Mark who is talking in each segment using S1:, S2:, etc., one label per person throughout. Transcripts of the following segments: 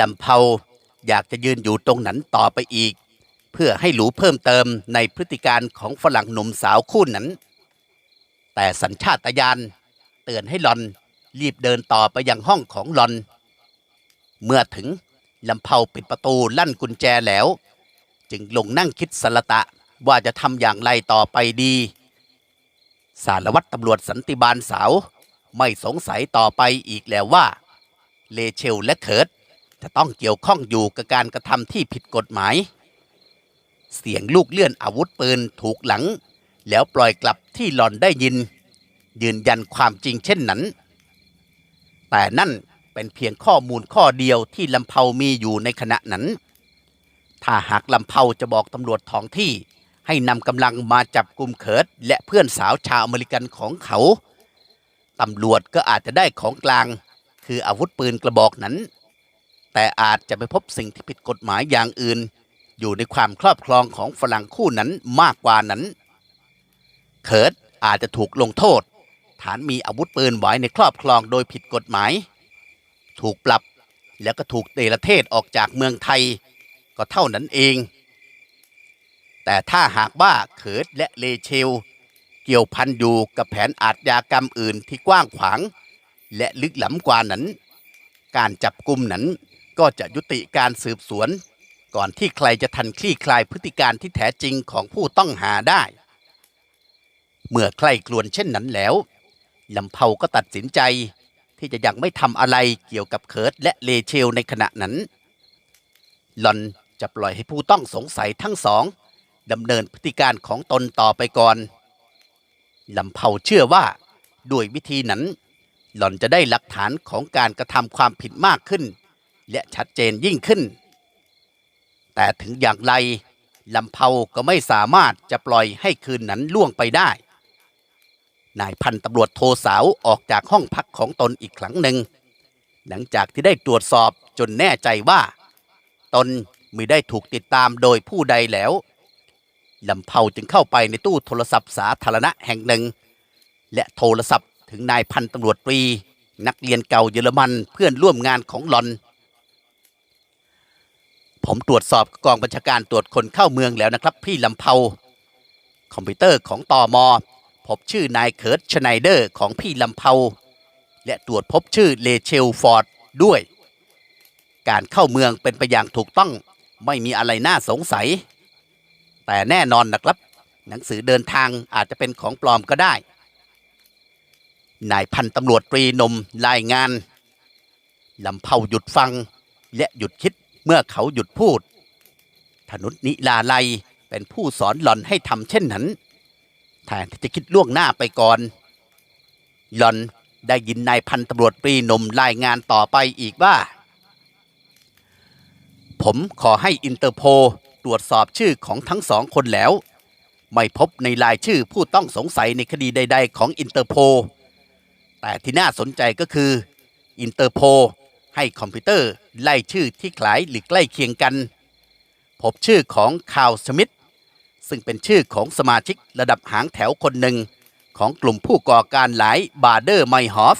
S1: ลำเพาอยากจะยืนอยู่ตรงนั้นต่อไปอีก เพื่อให้รู้เพิ่มเติมในพฤติการของฝรั่งหนุ่มสาวคู่นั้น แต่สัญชาตญาณเตือนให้หลอนรีบเดินต่อไปยังห้องของหลอน เมื่อถึงลำเพาปิดประตูลั่นกุญแจแล้ว จึงลงนั่งคิดสละตะว่าจะทำอย่างไรต่อไปดี สารวัตรตำรวจสันติบาลสาว ไม่สงสัยต่อไปอีกแล้วว่า เลเชลและเคิร์ด จะต้องเกี่ยวข้องอยู่กับการกระทำที่ผิดกฎหมาย เสียงลูกเลื่อนอาวุธปืนถูกหลัง แล้วปล่อยกลับที่หลอนได้ยิน ยืนยันความจริงเช่นนั้น แต่นั่นเป็นเพียงข้อมูลข้อเดียวที่ลำเพามีอยู่ในขณะนั้น ถ้าหากลำเพาจะบอกตำรวจท้องที่ ให้นำกำลังมาจับกลุ่มเคิร์ดและเพื่อนสาวชาวอเมริกันของเขาตำรวจก็อาจจะได้ของกลาง คืออาวุธปืนกระบอกนั้น แต่อาจจะไปพบสิ่งที่ผิดกฎหมายอย่างอื่น อยู่ในความครอบครองของฝรั่งคู่นั้นมากกว่านั้น เคิร์ดอาจจะถูกลงโทษ ฐานมีอาวุธปืนไว้ในครอบครองโดยผิดกฎหมาย ถูกปรับแล้วก็ถูกเตระเทศออกจากเมืองไทย ก็เท่านั้นเอง แต่ถ้าหากว่าเคิร์ดและเลเชล เกี่ยวพันอยู่กับแผนอาทยากรรมอื่นที่กว้างขวาง และลึกล้ำกว่านั้น การจับกลุ่มนั้น ก็จะยุติการสืบสวน ก่อนที่ใครจะทันคลี่คลายพฤติการที่แท้จริงของผู้ต้องหาได้ เมื่อใครกลวนเช่นนั้นแล้วลำเพาก็ตัดสินใจที่จะยังไม่ทำอะไรเกี่ยวกับเคิร์ดและเลเชลในขณะนั้นหลอนจะปล่อยให้ผู้ต้องสงสัยทั้งสองดำเนินพฤติการของตนต่อไปก่อนลำเผาเชื่อว่าด้วยวิธีนั้น หล่อนจะได้หลักฐานของการกระทำความผิดมากขึ้น และชัดเจนยิ่งขึ้น แต่ถึงอย่างไรลำเผาก็ไม่สามารถจะปล่อยให้คืนนั้นล่วงไปได้ นายพันตำรวจโทสาวออกจากห้องพักของตนอีกครั้งหนึ่ง หลังจากที่ได้ตรวจสอบจนแน่ใจว่า ตนไม่ได้ถูกติดตามโดยผู้ใดแล้วลำเผาจึงเข้าไปในตู้โทรศัพท์สาธารณะแห่งหนึ่ง และโทรศัพท์ถึงนายพันตำรวจตรี นักเรียนเก่าเยอรมันเพื่อนร่วมงานของหลอน ผมตรวจสอบกองบัญชาการตรวจคนเข้าเมืองแล้วนะครับ พี่ลำเผาคอมพิวเตอร์ของตอมอพบชื่อนายเคิร์ตชไนเดอร์ของพี่ลำเผาและตรวจพบชื่อเลเชลฟอร์ดด้วย การเข้าเมืองเป็นไปอย่างถูกต้องไม่มีอะไรน่าสงสัย แต่แน่นอนนะครับ หนังสือเดินทางอาจจะเป็นของปลอมก็ได้ นายพันตำรวจตรีนมรายงานลำเผาหยุดฟังและหยุดคิด มื่อเขาหยุดพูด ธนุนิลาไลเป็นผู้สอนหล่อนให้ทำเช่นนั้นแทนที่จะคิดล่วงหน้าไปก่อน หล่อนได้ยินนายพันตำรวจตรีหนมรายงานต่อไปอีกว่า ผมขอให้อินเตอร์โพตรวจสอบชื่อของทั้งสองคนแล้ว ไม่พบในรายชื่อผู้ต้องสงสัยในคดีใด ๆ ของอินเตอร์โพแต่ที่น่าสนใจก็คือ อินเตอร์โพ ให้คอมพิวเตอร์ไล่ชื่อที่คล้ายหรือใกล้เคียงกัน พบชื่อของคาวสมิธซึ่งเป็นชื่อของสมาชิกระดับหางแถวคนหนึ่ง ของกลุ่มผู้ก่อการหลายบาร์เดอร์ไมฮอฟ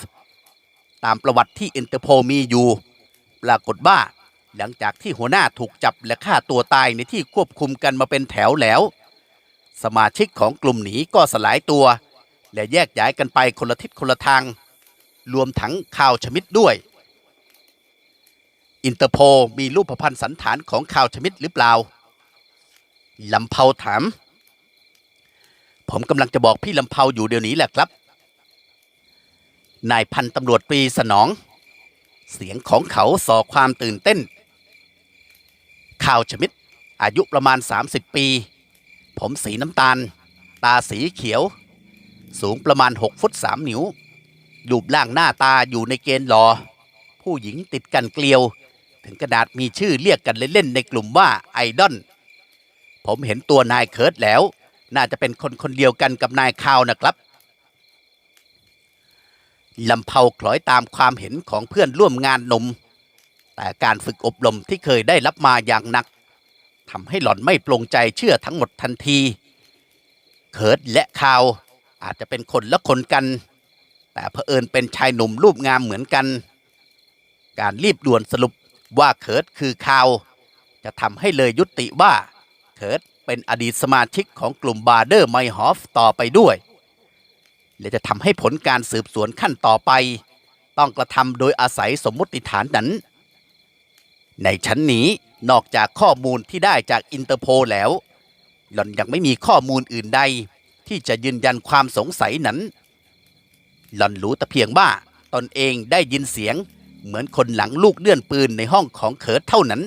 S1: ตามประวัติที่อินเตอร์โพมีอยู่ ปรากฏว่าหลังจากที่หัวหน้าถูกจับและฆ่าตัวตายในที่ควบคุมกันมาเป็นแถวแล้ว สมาชิกของกลุ่มหนีก็สลายตัว และแยกย้ายกันไปคนละทิศคนละทาง รวมทั้งข่าวชมิดด้วย อินเตอร์โพมีรูปพันธ์สันฐานของข่าวชมิดหรือเปล่า ลำเพาถาม ผมกำลังจะบอกพี่ลำเพาอยู่เดี๋ยวนี้แหละครับ นายพันตำรวจตรีสนอง เสียงของเขาส่อความตื่นเต้น ข่าวชมิดอายุประมาณ 30 ปี ผมสีน้ำตาล ตาสีเขียว สูงประมาณ 6 ฟุต 3 นิ้วรูปร่างหน้าตาอยู่ในเกณฑ์หลอผู้หญิงติดกันเกลียว ถึงกระดาษมีชื่อเรียกกันเล่นๆในกลุ่มว่าไอดอลผมเห็นตัวนายเคิร์ดแล้ว น่าจะเป็นคนคนเดียวกันกับนายคาวนะครับลำเพาคล้อยตามความเห็นของเพื่อนร่วมงานหนมแต่การฝึกอบรมที่เคยได้รับมาอย่างหนักทำให้หล่อนไม่ปลงใจเชื่อทั้งหมดทันที เคิร์ดและคาวอาจจะเป็นคนละคนกัน แต่เผอิญเป็นชายหนุ่มรูปงามเหมือนกัน การรีบด่วนสรุป ว่าเขิดคือข่าว จะทำให้เลยยุติว่าเขิดเป็นอดีตสมาชิกของกลุ่มบาร์เดอร์ไมฮอฟต่อไปด้วย และจะทำให้ผลการสืบสวนขั้นต่อไป ต้องกระทำโดยอาศัยสมมติฐานนั้น ในชั้นนี้นอกจากข้อมูลที่ได้จากอินเตอร์โพแล้ว หล่อนยังไม่มีข้อมูลอื่นใด ที่จะยืนยันความสงสัยนั้น หล่อนรู้แต่เพียงว่าตนเองได้ยินเสียง เหมือนคนหลังลูกเลื่อนปืนในห้องของเขิดเท่านั้น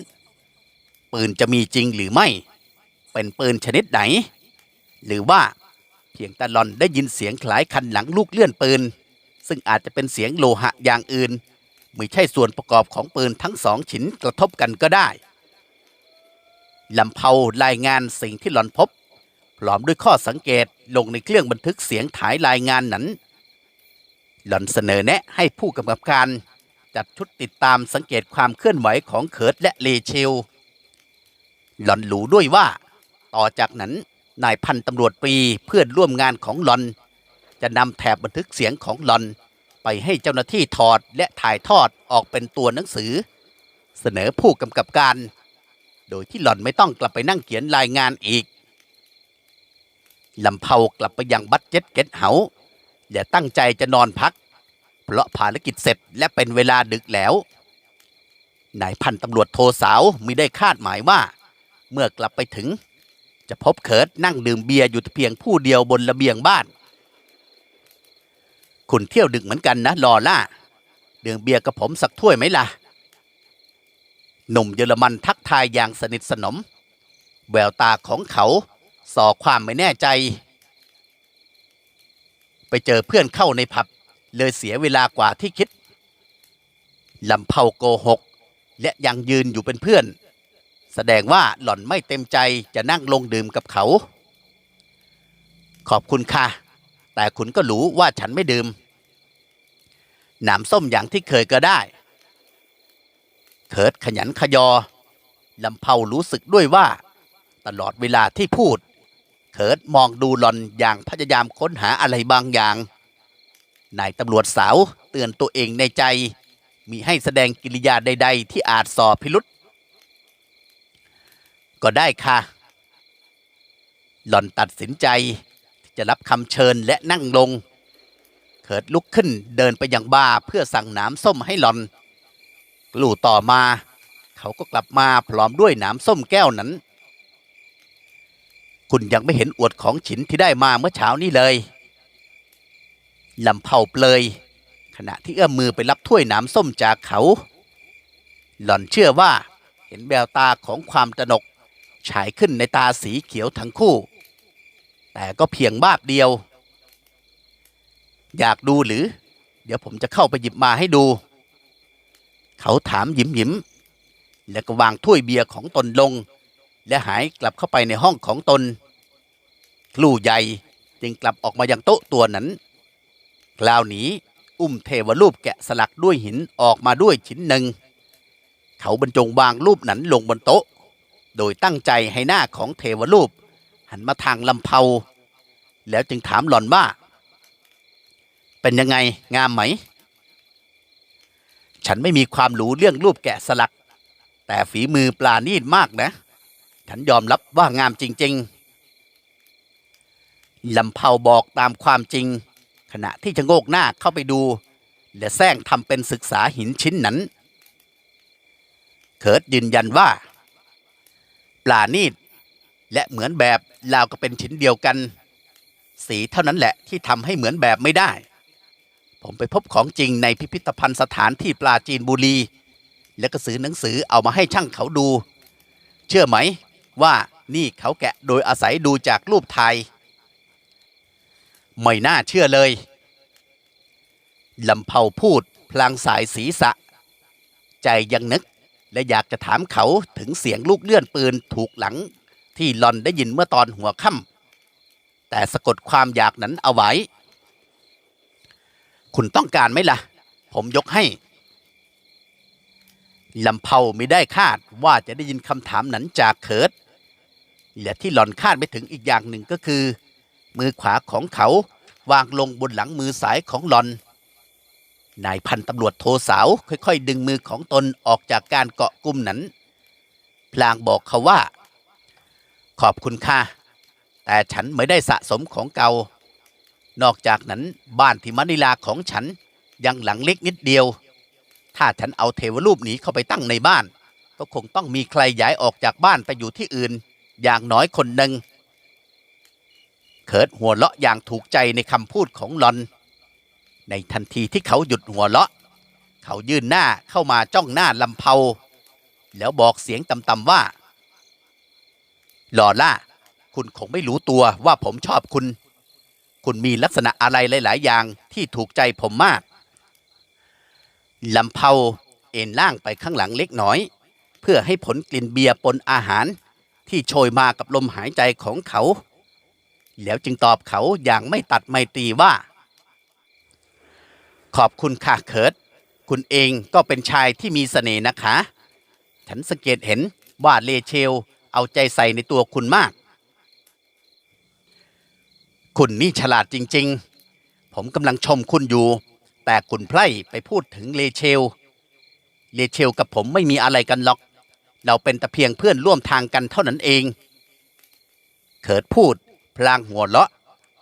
S1: ปืนจะมีจริงหรือไม่ เป็นปืนชนิดไหน หรือว่าเพียงแต่หลอนได้ยินเสียงคล้ายคันหลังลูกเลื่อนปืน ซึ่งอาจจะเป็นเสียงโลหะอย่างอื่น ไม่ใช่ส่วนประกอบของปืนทั้งสองชิ้นกระทบกันก็ได้ลำเพารายงานสิ่งที่หลอนพบ พร้อมด้วยข้อสังเกตลงในเครื่องบันทึกเสียงถ่ายรายงานนั้น หลอนเสนอแนะให้ผู้กำกับการ จัดชุดติดตามสังเกตความเคลื่อนไหวของเคิร์ตและเลเชล หลอนรู้ด้วยว่า ต่อจากนั้นนายพันตำรวจปีเพื่อนร่วมงานของหลอน จะนำแถบบันทึกเสียงของหลอน ไปให้เจ้าหน้าที่ถอดและถ่ายทอดออกเป็นตัวหนังสือ เสนอผู้กำกับการ โดยที่หลอนไม่ต้องกลับไปนั่งเขียนรายงานอีกลำเพากลับไปยังบัตเจ็ตเก็ตเฮาและตั้งใจจะนอนพัก ราะภารกิจเสร็จและเป็นเวลาดึกแล้วนายพันตำรวจโทสาวมิได้คาดหมายว่า เมื่อกลับไปถึง จะพบเคิร์ตนั่งดื่มเบียร์อยู่เพียงผู้เดียวบนระเบียงบ้าน คุณเที่ยวดึกเหมือนกันนะลอล่าดื่มเบียร์กับผมสักถ้วยไหมล่ะ หนุ่มเยอรมันทักทายอย่างสนิทสนม แววตาของเขาส่อความไม่แน่ใจ ไปเจอเพื่อนเข้าในผับ เลยเสียเวลากว่าที่คิดลำเพาโกหก และยังยืนอยู่เป็นเพื่อน แสดงว่าหล่อนไม่เต็มใจจะนั่งลงดื่มกับเขา ขอบคุณค่ะ แต่คุณก็รู้ว่าฉันไม่ดื่มหนามส้มอย่างที่เคยก็ได้ เคิดขยันขยอลำเพารู้สึกด้วยว่า ตลอดเวลาที่พูด เคิดมองดูหลอนอย่างพยายามค้นหาอะไรบางอย่าง นายตำรวจสาวเตือนตัวเองในใจ มีให้แสดงกิริยาใด ๆ ที่อาจสอบพิรุษก็ได้ค่ะ หล่อนตัดสินใจที่จะรับคำเชิญและนั่งลงเขิดลุกขึ้นเดินไปยังบาร์เพื่อสั่งน้ำส้มให้หลอนกลู่ต่อมา เขาก็กลับมาพร้อมด้วยน้ำส้มแก้วนั้น คุณยังไม่เห็นอวดของฉินที่ได้มาเมื่อเช้านี้เลย ลำเผาเปลย ขณะที่เอื้อมมือไปรับถ้วยน้ำส้มจากเขา หล่อนเชื่อว่าเห็นแววตาของความตนกฉายขึ้นในตาสีเขียวทั้งคู่ แต่ก็เพียงบาบเดียว อยากดูหรือ เดี๋ยวผมจะเข้าไปหยิบมาให้ดู เขาถามหยิมหยิมๆแล้วก็วางถ้วยเบียร์ของตนลง และหายกลับเข้าไปในห้องของตน คลู่ใหญ่จึงกลับออกมายังโต๊ะตัวนั้น คราวนี้อุ้มเทวรูปแกะสลักด้วยหินออกมาด้วยชิ้นหนึ่ง เขาบรรจงวางรูปนั้นลงบนโต๊ะ โดยตั้งใจให้หน้าของเทวรูป หันมาทางลำเพาแล้วจึงถามหล่อนว่า เป็นยังไงงามไหม ฉันไม่มีความรู้เรื่องรูปแกะสลัก แต่ฝีมือปลาณีตมากนะ ฉันยอมรับว่างามจริง ๆลำเผาบอกตามความจริง ขณะที่จะโงกหน้าเข้าไปดู และแซงทำเป็นศึกษาหินชิ้นนั้น เคิร์ดยืนยันว่า ปลาณีตและเหมือนแบบราวก็เป็นชิ้นเดียวกัน สีเท่านั้นแหละที่ทำให้เหมือนแบบไม่ได้ ผมไปพบของจริงในพิพิธภัณฑ์สถานที่ปลาจีนบุรี แล้วก็ซื้อหนังสือเอามาให้ช่างเขาดู เชื่อไหมว่านี่เขาแกะโดยอาศัยดูจากรูปถ่าย ไม่น่าเชื่อเลยลำเผาพูดพลางสายศีรษะ ใจยังนึกและอยากจะถามเขาถึงเสียงลูกเลื่อนปืนถูกหลัง ที่หลอนได้ยินเมื่อตอนหัวค่ำแต่สะกดความอยากนั้นเอาไว้ คุณต้องการไหมล่ะ ผมยกให้ลำเพาไม่ได้คาดว่าจะได้ยินคำถามนั้นจากเคิร์ดและที่หลอนคาดไม่ถึงอีกอย่างหนึ่งก็คือ มือขวาของเขาวางลงบนหลังมือซ้ายของหลอน นายพันตำรวจโทสาวค่อยๆ ดึงมือของตนออกจากการเกาะกลุ่มนั้น พลางบอกเขาว่า ขอบคุณค่ะ แต่ฉันไม่ได้สะสมของเก่า นอกจากนั้นบ้านที่มะนิลาของฉันยังหลังเล็กนิดเดียว ถ้าฉันเอาเทวรูปหนีเข้าไปตั้งในบ้าน ก็คงต้องมีใครย้ายออกจากบ้านไปอยู่ที่อื่น อย่างน้อยคนหนึ่ง เคิร์ดหัวเราะอย่างถูกใจในคำพูดของลอน ในทันทีที่เขาหยุดหัวเราะ เขายื่นหน้าเข้ามาจ้องหน้าลำเพาแล้วบอกเสียงต่ำๆว่าลอล่า คุณคงไม่รู้ตัวว่าผมชอบคุณ คุณมีลักษณะอะไรหลาย ๆ อย่างที่ถูกใจผมมาก ลำเพาเอ็นล่างไปข้างหลังเล็กน้อย เพื่อให้ผลกลิ่นเบียร์ปนอาหารที่โชยมากับลมหายใจของเขา แล้วจึงตอบเขาอย่างไม่ตัดไมตรีว่า ขอบคุณค่ะเคิร์ตคุณเองก็เป็นชายที่มีเสน่ห์นะคะ ฉันสังเกตเห็นว่าเลเชลเอาใจใส่ในตัวคุณมาก คุณนี่ฉลาดจริง ๆ ผมกำลังชมคุณอยู่ แต่คุณไพร่ไปพูดถึงเลเชล เลเชลกับผมไม่มีอะไรกันหรอก เราเป็นแต่เพียงเพื่อนร่วมทางกันเท่านั้นเอง เขิดพูด พลางหัวเราะ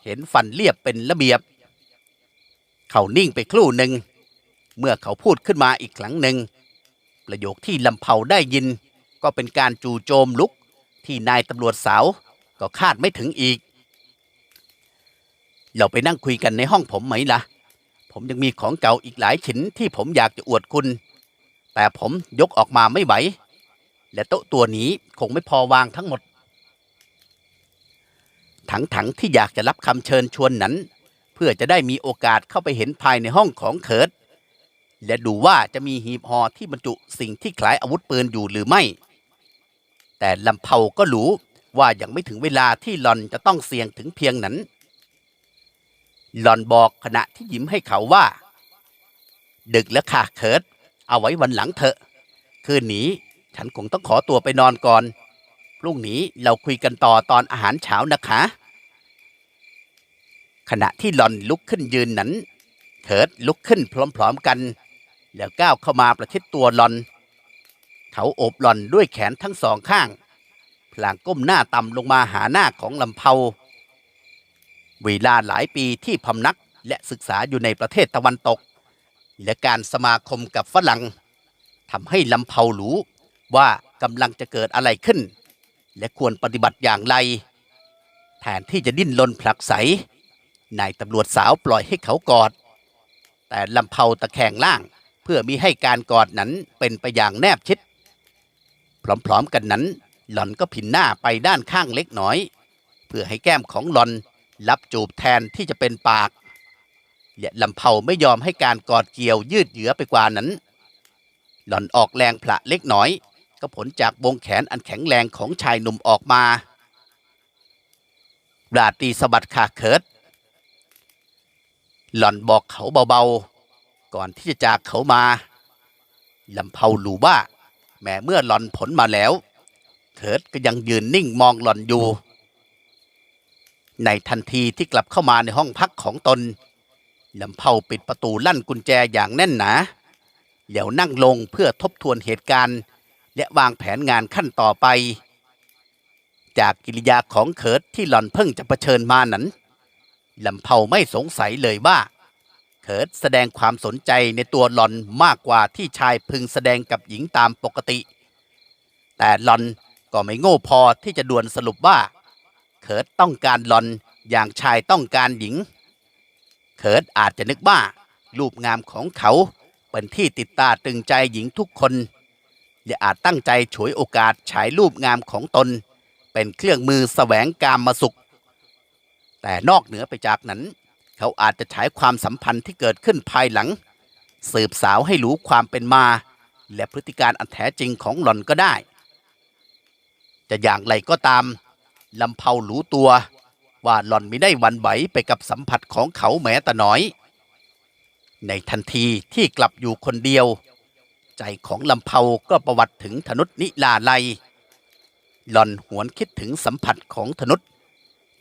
S1: เห็นฟันเรียบเป็นระเบียบ เขานิ่งไปครู่หนึ่ง เมื่อเขาพูดขึ้นมาอีกครั้งหนึ่ง ประโยคที่ลำเผาได้ยิน ก็เป็นการจู่โจมลุกที่นายตำรวจสาวก็คาดไม่ถึงอีก เราไปนั่งคุยกันในห้องผมไหมล่ะ ผมยังมีของเก่าอีกหลายชิ้นที่ผมอยากจะอวดคุณ แต่ผมยกออกมาไม่ไหว และโต๊ะตัวนี้คงไม่พอวางทั้งหมด ถังๆที่อยากจะรับคำเชิญชวนนั้น เพื่อจะได้มีโอกาสเข้าไปเห็นภายในห้องของเคิร์ดและดูว่าจะมีหีบห่อที่บรรจุสิ่งที่คล้ายอาวุธปืนอยู่หรือไม่ แต่ลำเผาก็รู้ว่ายังไม่ถึงเวลาที่หลอนจะต้องเสี่ยงถึงเพียงนั้นหลอนบอกขณะที่ยิ้มให้เขาว่า ดึกแล้วค่ะเคิร์ดเอาไว้วันหลังเถอะ คืนนี้ฉันคงต้องขอตัวไปนอนก่อน พรุ่งนี้เราคุยกันต่อตอนอาหารเช้านะคะ ขณะที่หลอนลุกขึ้นยืนนั้นเคิร์ดลุกขึ้นพร้อมๆกัน แล้วก้าวเข้ามาประชิดตัวหลอน เขาโอบหลอนด้วยแขนทั้งสองข้าง พลางก้มหน้าต่ำลงมาหาหน้าของลำเพาเวลาหลายปีที่พำนักและศึกษาอยู่ในประเทศตะวันตก และการสมาคมกับฝรั่งทำให้ลำเพารู้ว่ากำลังจะเกิดอะไรขึ้น และควรปฏิบัติอย่างไร แทนที่จะดิ้นรนผลักไสนายตำรวจสาวปล่อยให้เขากอด แต่ลำเพาตะแคงล่างเพื่อมีให้การกอดนั้นเป็นไปอย่างแนบชิด พร้อมๆกันนั้น หล่อนก็ผินหน้าไปด้านข้างเล็กน้อย เพื่อให้แก้มของหล่อนรับจูบแทนที่จะเป็นปากและลำเพาไม่ยอมให้การกอดเกี่ยวยืดเยื้อไปกว่านั้น หล่อนออกแรงผละเล็กน้อย ก็ผลจากวงแขนอันแข็งแรงของชายหนุ่มออกมาราตีสะบัดขาเคิด หล่อนบอกเขาเบาๆ ก่อนที่จะจากเขามาลำเพารู้ว่าแม้เมื่อหล่อนผลมาแล้ว เคิดก็ยังยืนนิ่งมองหล่อนอยู่ ในทันทีที่กลับเข้ามาในห้องพักของตนลำเพาปิดประตูลั่นกุญแจอย่างแน่นหนาแล้วนั่งลงเพื่อทบทวนเหตุการณ์ และวางแผนงานขั้นต่อไป จากกิริยาของเคิร์ดที่หล่อนเพิ่งจะะเผชิญมานั้นลำเพาไม่สงสัยเลยว่า เคิร์ดแสดงความสนใจในตัวหล่อนมากกว่าที่ชายพึงแสดงกับหญิงตามปกติ แต่หล่อนก็ไม่โง่พอที่จะด่วนสรุปว่า เคิร์ดต้องการหล่อนอย่างชายต้องการหญิง เคิร์ดอาจจะนึกว่ารูปงามของเขาเป็นที่ติดตาตึงใจหญิงทุกคน และอาจตั้งใจฉวยโอกาสฉายรูปงามของตน เป็นเครื่องมือแสวงกามมาสุข แต่นอกเหนือไปจากนั้น เขาอาจจะฉายความสัมพันธ์ที่เกิดขึ้นภายหลัง สืบสาวให้รู้ความเป็นมา และพฤติการอันแท้จริงของหล่อนก็ได้ จะอย่างไรก็ตามลำเพารู้ตัว ว่าหล่อนไม่ได้วันไหวไปกับสัมผัสของเขาแม้แต่น้อย ในทันทีที่กลับอยู่คนเดียว ใจของลำเพาก็ประวัติถึงธนุษนิลาไลหล่อนหวนคิดถึงสัมผัสของธนุษ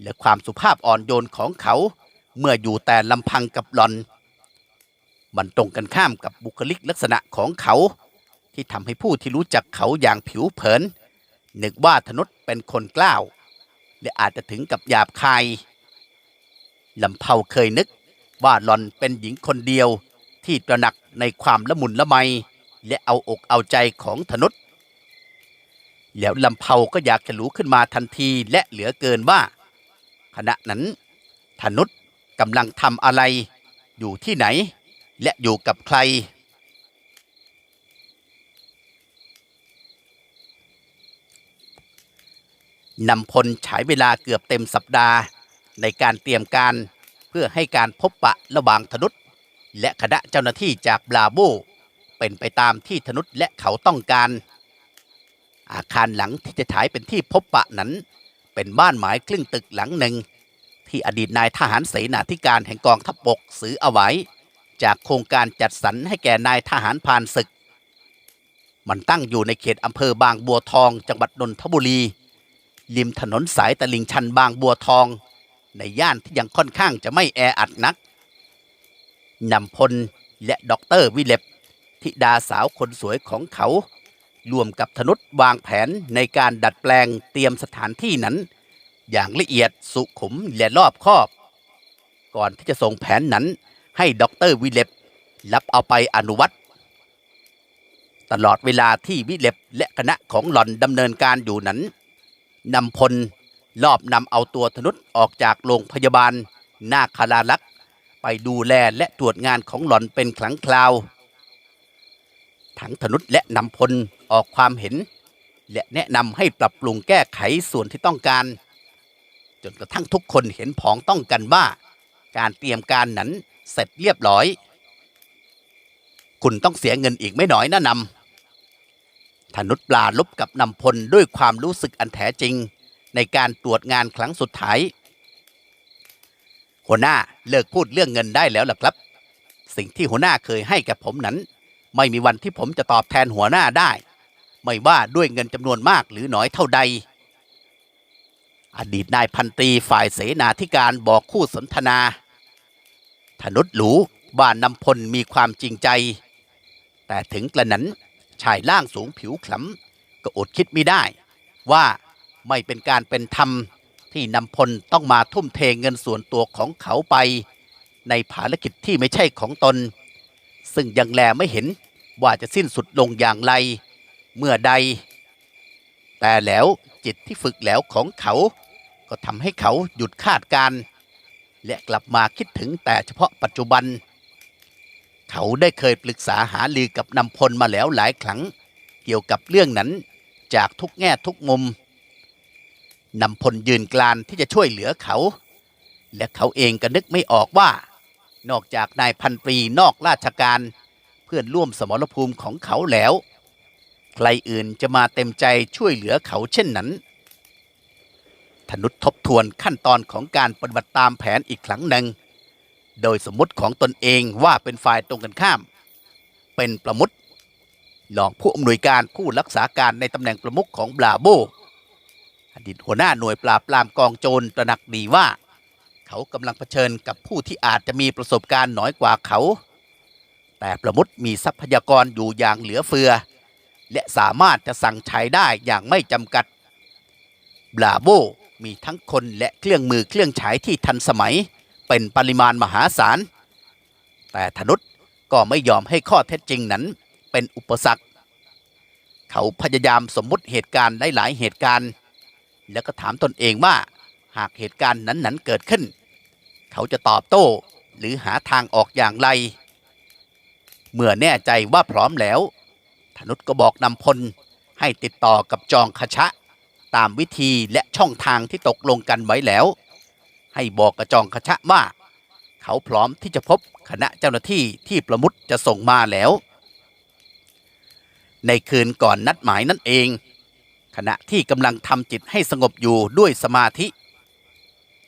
S1: และความสุภาพอ่อนโยนของเขาเมื่ออยู่แต่ลำพังกับหล่อน มันตรงกันข้ามกับบุคลิกลักษณะของเขา ที่ทำให้ผู้ที่รู้จักเขาอย่างผิวเผิน นึกว่าธนุษเป็นคนกล้าว และอาจจะถึงกับหยาบคายลำเผาเคยนึกว่าหลอนเป็นหญิงคนเดียวที่ตระหนักในความละมุนละไม และเอาอกเอาใจของธนุษแล้วลำเผาก็อยากจะรู้ขึ้นมาทันทีและเหลือเกินว่า ขณะนั้นธนุษกำลังทำอะไร อยู่ที่ไหน และอยู่กับใคร นำพลใช้เวลาเกือบเต็มสัปดาห์ ในการเตรียมการเพื่อให้การพบปะระหว่างธนุษและคณะเจ้าหน้าที่จากบลาโบ เป็นไปตามที่ธนุษและเขาต้องการ อาคารหลังที่จะฉายเป็นที่พบปะนั้น เป็นบ้านหมายครึ่งตึกหลังหนึ่ง ที่อดีตนายทหารเสนาธิการแห่งกองทัพบกซื้อเอาไว้ จากโครงการจัดสรรให้แก่นายทหารพรานศึก มันตั้งอยู่ในเขตอำเภอบางบัวทอง จังหวัดนนทบุรีริมถนนสายตลิ่งชันบางบัวทอง ในย่านที่ยังค่อนข้างจะไม่แออัดนักนำพลและด็อกเตอร์วิเลป ธิดาสาวคนสวยของเขารวมกับธนุษวางแผนในการดัดแปลงเตรียมสถานที่นั้น อย่างละเอียดสุขุมและรอบคอบ ก่อนที่จะส่งแผนนั้นให้ด็อกเตอร์วิเลปรับเอาไปอนุวัตตลอดเวลาที่วิเลปและคณะของหล่อนดำเนินการอยู่นั้นนำพลรอบนำเอาตัวธนุษออกจากโรงพยาบาลนาคาราลักษ์ไปดูแลและตรวจงานของหล่อนเป็นครั้งคราว ทั้งธนุษและนำพลออกความเห็น และแนะนำให้ปรับปรุงแก้ไขส่วนที่ต้องการ จนกระทั่งทุกคนเห็นพ้องต้องกันว่า การเตรียมการนั้นเสร็จเรียบร้อย คุณต้องเสียเงินอีกไม่น้อยนะนำธนุษปลาลบกับนำพลด้วยความรู้สึกอันแท้จริง ในการตรวจงานครั้งสุดท้ายหัวหน้าเลิกพูดเรื่องเงินได้แล้วล่ะครับ สิ่งที่หัวหน้าเคยให้กับผมนั้น ไม่มีวันที่ผมจะตอบแทนหัวหน้าได้ ไม่ว่าด้วยเงินจำนวนมากหรือน้อยเท่าใด อดีตนายพันตรีฝ่ายเสนาธิการบอกคู่สนทนา ธนุษรู้ว่านำพลมีความจริงใจ แต่ถึงกระนั้นชายล่างสูงผิวขลำก็อดคิดไม่ได้ ว่าไม่เป็นการเป็นธรรมที่นำพลต้องมาทุ่มเทเงินส่วนตัวของเขาไป ในภารกิจที่ไม่ใช่ของตน ซึ่งยังแลไม่เห็นว่าจะสิ้นสุดลงอย่างไรเมื่อใด แต่แล้วจิตที่ฝึกแล้วของเขา ก็ทำให้เขาหยุดคาดการ และกลับมาคิดถึงแต่เฉพาะปัจจุบัน เขาได้เคยปรึกษาหารือกับนำพลมาแล้วหลายครั้ง เกี่ยวกับเรื่องนั้นจากทุกแง่ทุกมุมนำพลยืนกลานที่จะช่วยเหลือเขา และเขาเองก็นึกไม่ออกว่า นอกจากนายพันปรีนอกราชการ เพื่อนร่วมสมรภูมิของเขาแล้ว ใครอื่นจะมาเต็มใจช่วยเหลือเขาเช่นนั้นธนุทบทวนขั้นตอนของการปฏิบัติตามแผนอีกครั้งหนึ่ง โดยสมมติของตนเองว่าเป็นฝ่ายตรงกันข้าม เป็นประมุษรองผู้อำนวยการผู้รักษาการในตำแหน่งประมุขของบลาโบ อดีตหัวหน้าหน่วยปราบปรามกองโจรตระหนักดีว่า เขากำลังเผชิญกับผู้ที่อาจจะมีประสบการณ์น้อยกว่าเขา แต่ประมุษมีทรัพยากรอยู่อย่างเหลือเฟือ และสามารถจะสั่งใช้ได้อย่างไม่จำกัดบลาโบมีทั้งคนและเครื่องมือเครื่องใช้ที่ทันสมัย เป็นปริมาณมหาศาล แต่ธนุษก็ไม่ยอมให้ข้อเท็จจริงนั้น เป็นอุปสรรค เขาพยายามสมมุติเหตุการณ์หลายๆเหตุการณ์ แล้วก็ถามตนเองว่าหากเหตุการณ์นั้นๆเกิดขึ้น เขาจะตอบโต้ หรือหาทางออกอย่างไร เมื่อแน่ใจว่าพร้อมแล้ว ธนุษก็บอกนำพลให้ติดต่อกับจองคชะ ตามวิธีและช่องทางที่ตกลงกันไว้แล้ว ให้บอกกับจองคชะว่า เขาพร้อมที่จะพบคณะเจ้าหน้าที่ที่ประมุตจะส่งมาแล้ว ในคืนก่อนนัดหมายนั่นเอง ขณะที่กำลังทำจิตให้สงบอยู่ด้วยสมาธิ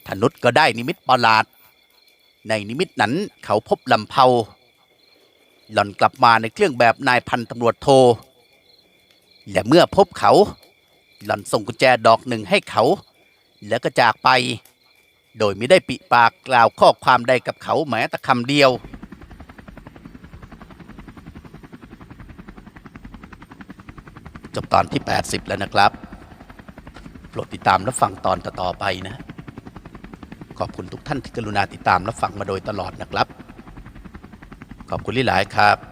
S1: ธนุษก็ได้นิมิตประหลาด ในนิมิตนั้นเขาพบลำเพาหล่อนกลับมาในเครื่องแบบนายพันตำรวจโท และเมื่อพบเขา หล่อนส่งกุญแจดอกหนึ่งให้เขา แล้วก็จากไป โดยไม่ได้ปิปากกล่าวข้อความใดกับเขาแม้แต่คำเดียว จบตอนที่ 80 แล้วนะครับ โปรดติดตามและฟังตอนต่อๆไปนะ ขอบคุณทุกท่านที่กรุณาติดตามรับฟังมาโดยตลอดนะครับ ขอบคุณหลายครับ